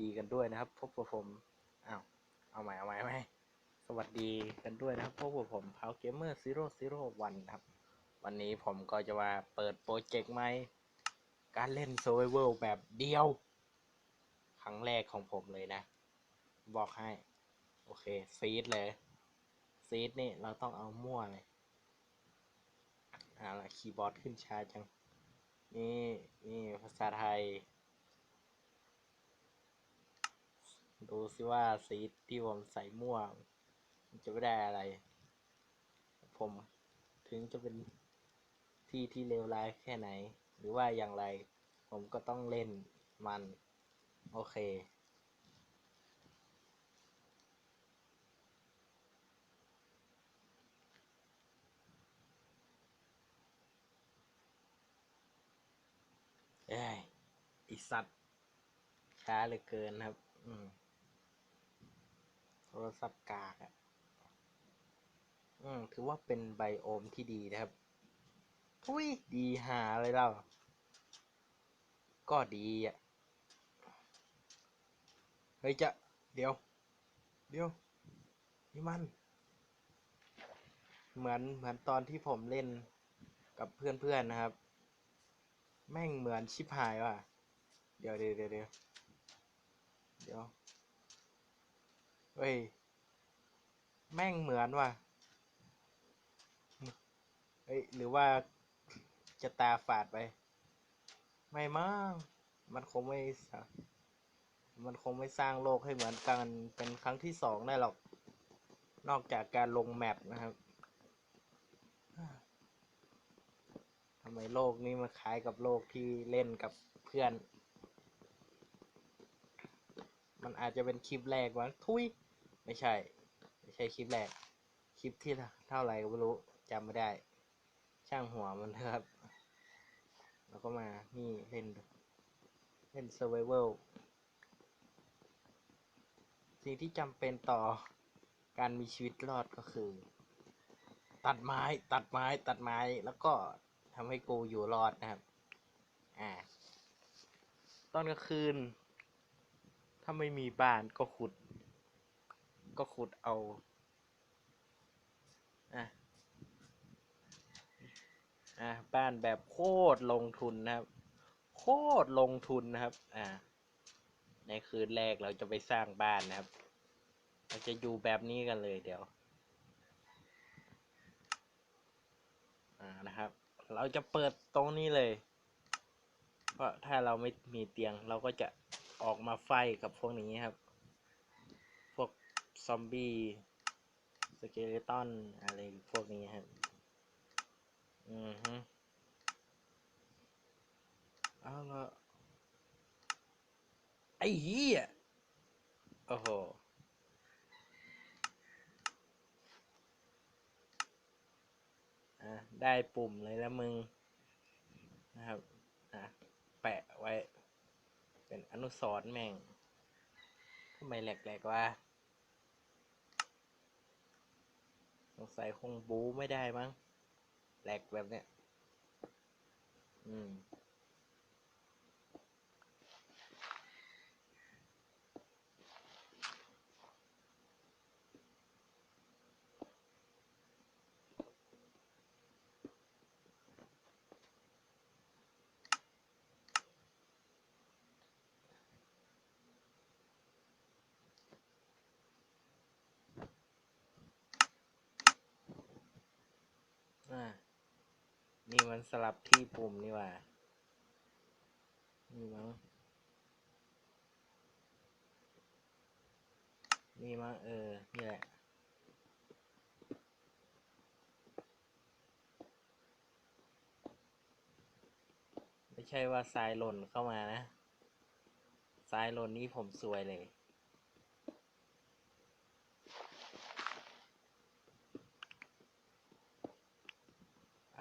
ดีกันด้วยนะครับพบกับผมอ้าวเอาใหม่เอาใหม่เอาใหมสวัสดีกันด้วยนะครับพบกับผมพาวเกมเมอร์ซีโร่ซีโร่วันครับ วันนี้ผมก็จะมาเปิดโปรเจกต์ใหม่การเล่น Survival แบบเดียว ครั้งแรกของผมเลยนะ บอกให้ โอเคซีดเลยซีดนี่เราต้องเอามั่วเลยเอาละคีย์บอร์ดขึ้นช้าจัง นี่ นี่ ภาษาไทย ดูสิว่าซีที่ผมใส่ม่วง จะไม่ได้อะไร ผมถึงจะเป็นที่ที่เลวร้ายแค่ไหน หรือว่าอย่างไร ผมก็ต้องเล่นมัน โอเคเอ้ยไอสัตว์ช้าเหลือเกินครับ อืม โทรศัพท์กากอะ่ะอืมถือว่าเป็นไบโอมที่ดีนะครับอุ้ยดีหาอะไรเล่า ก็ดีอะ เฮ้ยจะ เดี๋ยว เดี๋ยว นี่มัน เหมือนเหมือนตอนที่ผมเล่นกับเพื่อนๆนะครับ แม่งเหมือนชิบหายว่ะ เดี๋ยวเดี๋ยวเดี๋ยวเดี๋ยว เฮ้ย แม่งเหมือนว่ะ เฮ้ย หรือว่าจะตาฝาดไป ไม่มั้งมันคงไม่ มันคงไม่สร้างโลกให้เหมือนกันเป็นครั้งที่สองได้หรอก นอกจากการลงแมปนะครับทำไมโลกนี้มันคล้ายกับโลกที่เล่นกับเพื่อน มันอาจจะเป็นคลิปแรกวะทุยไม่ใช่ ไม่ใช่คลิปแรก คลิปที่เท่าไหร่ก็ไม่รู้จำไม่ได้ ช่างหัวมันเถอะครับ แล้วก็มา นี่เล่น เล่น survival สิ่งที่จำเป็นต่อการมีชีวิตรอดก็คือ ตัดไม้ตัดไม้ตัดไม้แล้วก็ทำให้กูอยู่รอดนะครับ อ่า ตอนกลางคืนาไม่มีบ้านก็ขุด ก็ขุดเอาอะอะบ้านแบบโคตรลงทุนนะครับ โคตรลงทุนนะครับ อ่า ในคืนแรกเราจะไปสร้างบ้านนะครับ เราจะอยู่แบบนี้กันเลยเดี๋ยว อ่านะครับ เราจะเปิดตรงนี้เลย เพราะถ้าเราไม่มีเตียงเราก็จะ ออกมาไฟกับพวกนี้ครับ พวกซอมบี้สเกเลตันอะไรพวกนี้ครับ อือฮึเอาละไอ้เหี้ยโอ้โหอะได้ปุ่มเลยแล้วมึง นะครับ อะ แปะไว้ เป็นอนุสรแม่งทำไมแหลกๆวะสงสัยคงบูไม่ได้มั้งแหลกแบบเนี้ย อืม อ่า นี่ มันสลับที่ปุ่มนี่ว่านี่มั้งนี่มั้งเออ นี่แหละ ไม่ใช่ว่าทรายหล่นเข้ามานะทรายหล่นนี่ผมซวยเลย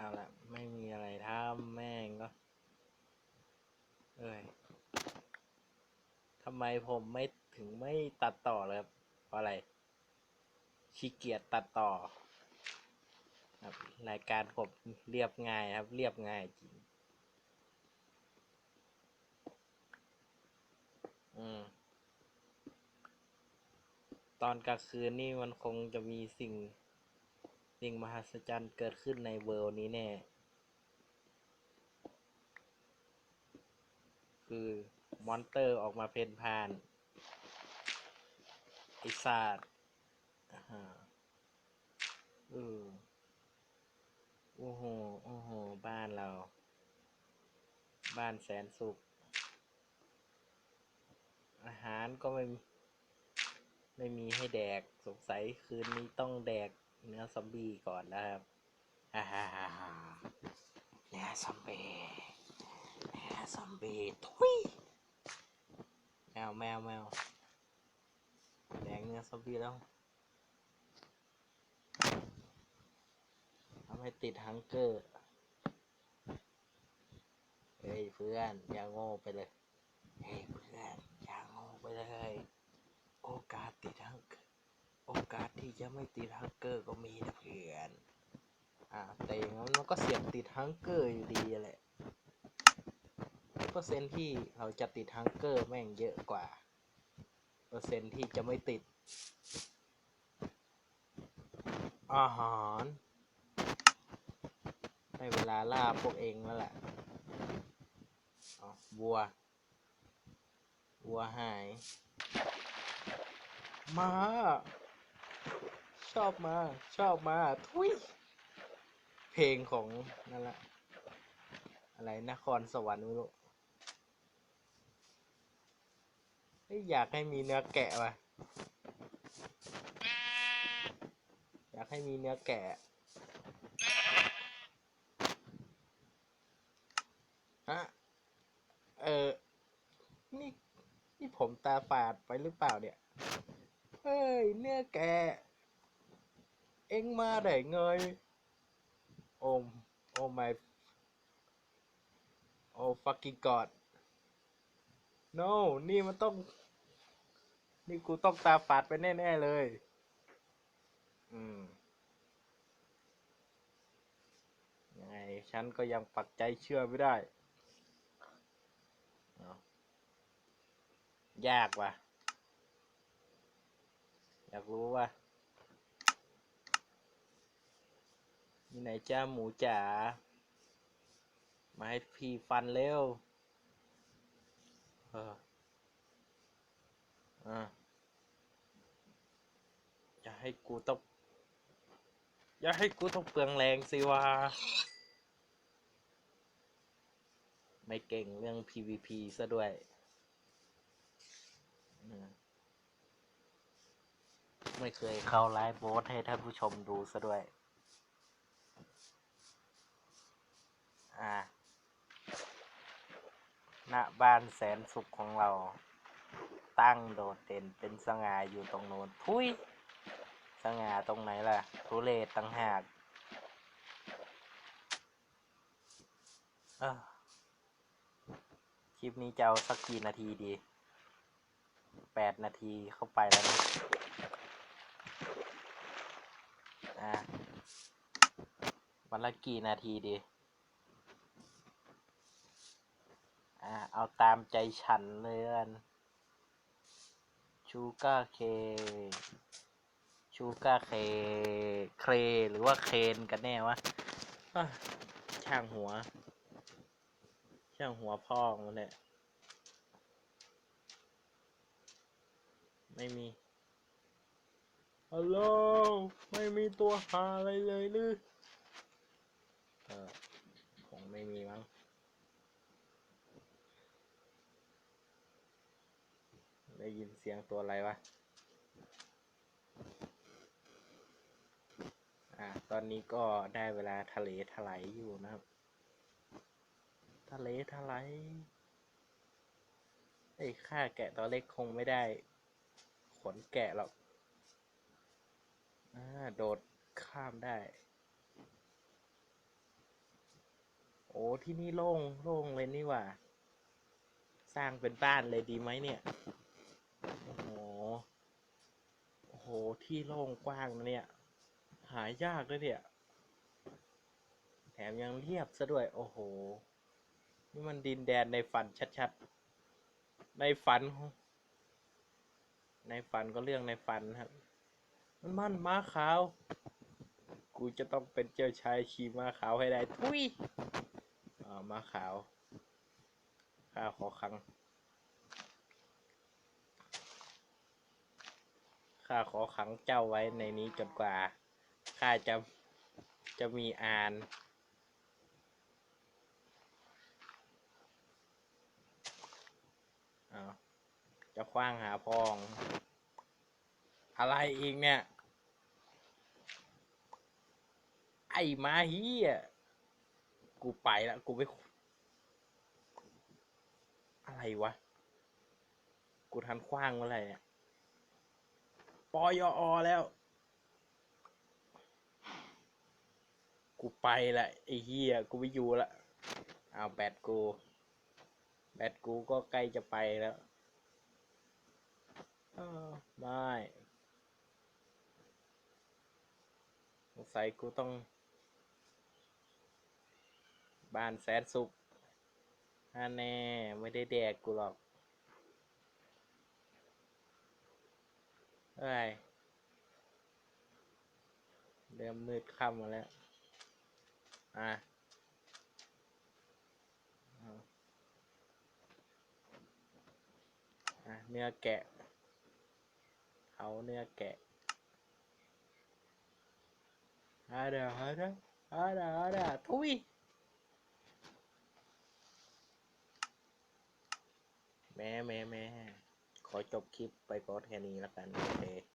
เอาละไม่มีอะไรทำแม่งก็ เอ้ยทำ ไมผมไม่ถึงไม่ตัดต่อเลยครับเพราะอะไรขี้เกียจตัดต่อครับรายการผมเรียบง่ายครับ เรียบง่ายจริงอืมอนกลางคืนนี่มันคงจะมีสิ่ง สิ่งมหัศจรรย์เกิดขึ้นในเวิลนี้แน่ คือ มอนเตอร์ออกมาเพนพ่านไอ้ซาดอ่าฮะเออโอ้โห โอ้โห บ้านเรา บ้านแสนสุข อาหารก็ไม่ไม่มีให้แดก สงสัยคืนนี้ต้องแดกเนื้อซอมบี้ก่อนแล้วครับอ่าฮ่าฮ่าฮ่าเนื้อซอมบี้เนื้อซอมบี้ทุย วแมวแมวแดกเนื้อซอบี้แล้วทำให้ติดฮังเกอร์ เฮ้ยเพื่อนอย่าโง่ไปเลย เฮ้ยเพื่อนอย่าโง่ไปเลย โอกาสติดฮังเกอร์ โอกาสที่จะไม่ติดฮังเกอร์ก็มีนะเพื่อน อ่าแต่อย่างนั้นมันก็เสี่ยงติดฮังเกอร์อยู่ดีแหละ เปอร์เซ็นต์ที่เราจะติดฮังเกอร์แม่งเยอะกว่า เปอร์เซ็นต์ที่จะไม่ติด อาหารได้เวลาล่าพวกเองแล้วแหละอ๋อวัว วัวหาย มา ชอบมา ชอบมา ทุย เพลงของนั่นแหละอะไรนครสวรรค์ไม่รู้ เฮ้ยอยากให้มีเนื้อแกะว่ะ อยากให้มีเนื้อแกะ ฮะ เออ นี่ นี่ผมตาฝาดไปหรือเปล่าเนี่ย เฮ้ย เนื้อแกะ เอ็งมาได้ไงยโอมโอ้ my โอ้ fucking god no นี่มันต้อง นี่กูต้องตาฝาดไปแน่ๆเลย อืม ยังไง ฉันก็ยังปักใจเชื่อไม่ได้อยากว่ะ อยากรู้ว่ามีไหนจ้าหมูจ๋า มาให้พี่ฟันเร็ว อออ่าอย่าให้กูต้องอย่าให้กูต้องเปลืองแรงสิวะไม่เก่งเรื่อง PVP ซะด้วยไม่เคยเข้าไลฟ์โบสให้ท่านผู้ชมดูซะด้วย อ่า ณบ้านแสนสุขของเรา ตั้งโดดเด่นเป็นสง่าอยู่ตรงโน้นทุยสง่าตรงไหนล่ะ ทุเรศตั้งหากเออคลิปนี้จะเอาสักกี่นาทีดี แปดนาทีเข้าไปแล้วนะอะวันละกี่นาทีดี อะเอาตามใจฉันเลยกันชูก้าเคชูก้าเค เครหรือว่าเคนกันแน่วะอะช่างหัว ช่างหัวพ่อมันเนี่ยไม่มี ฮัลโหล ไม่มีตัวหาอะไรเลยหรือ เออ คงไม่มีมั้ง ได้ยินเสียงตัวอะไรวะ อ่า ตอนนี้ก็ได้เวลาทะเลถลายอยู่นะครับ ทะเลถลายไอ้ยฆ่าแกะตัวเล็กคงไม่ได้ ขนแกะหรอก อ่า โดดข้ามได้ โอ้ที่นี่โล่งโล่งเลยนี่ว่า สร้างเป็นบ้านเลยดีไหมเนี่ย โอ้โห โอ้โห ที่โล่งกว้างนะเนี่ย หายากเลยเนี่ย แถมยังเรียบซะด้วย โอ้โห นี่มันดินแดนในฝันชัดๆ ในฝัน ในฝันก็เรื่องในฝันครับ มันมันม้าขาว กูจะต้องเป็นเจ้าชายขี่ม้าขาวให้ได้ ทุยอ่าม้าขาวข้าขอครั้ง ข้าขอขังเจ้าไว้ในนี้จนกว่าข้าจะจะมีอ่าน จะคว้างหาพอง อะไรอีกเนี่ย ไอ้มาเฮียกูไปละกูไป อะไรวะ กูทันคว้างเมื่อไรเนี่ย ปอยออแล้ว กูไปละไอ้เฮียกูไม่อยู่ละเอาแบตกู แบตกูก็ใกล้จะไปแล้วไม่สงสัยกูต้อง บ้านแสนสุขอันแน่ไม่ได้แดกกูหรอก เอ้ยเริ่มมืดค่ำมาแล้ว อะเอาอะเนื้อแกะเผาเนื้อแกะอาเดาอาเดาอาเดาอาเดาทุยแม่แม่แม่ ขอจบคลิปไปก่อนแค่นี้แล้วกันโอเค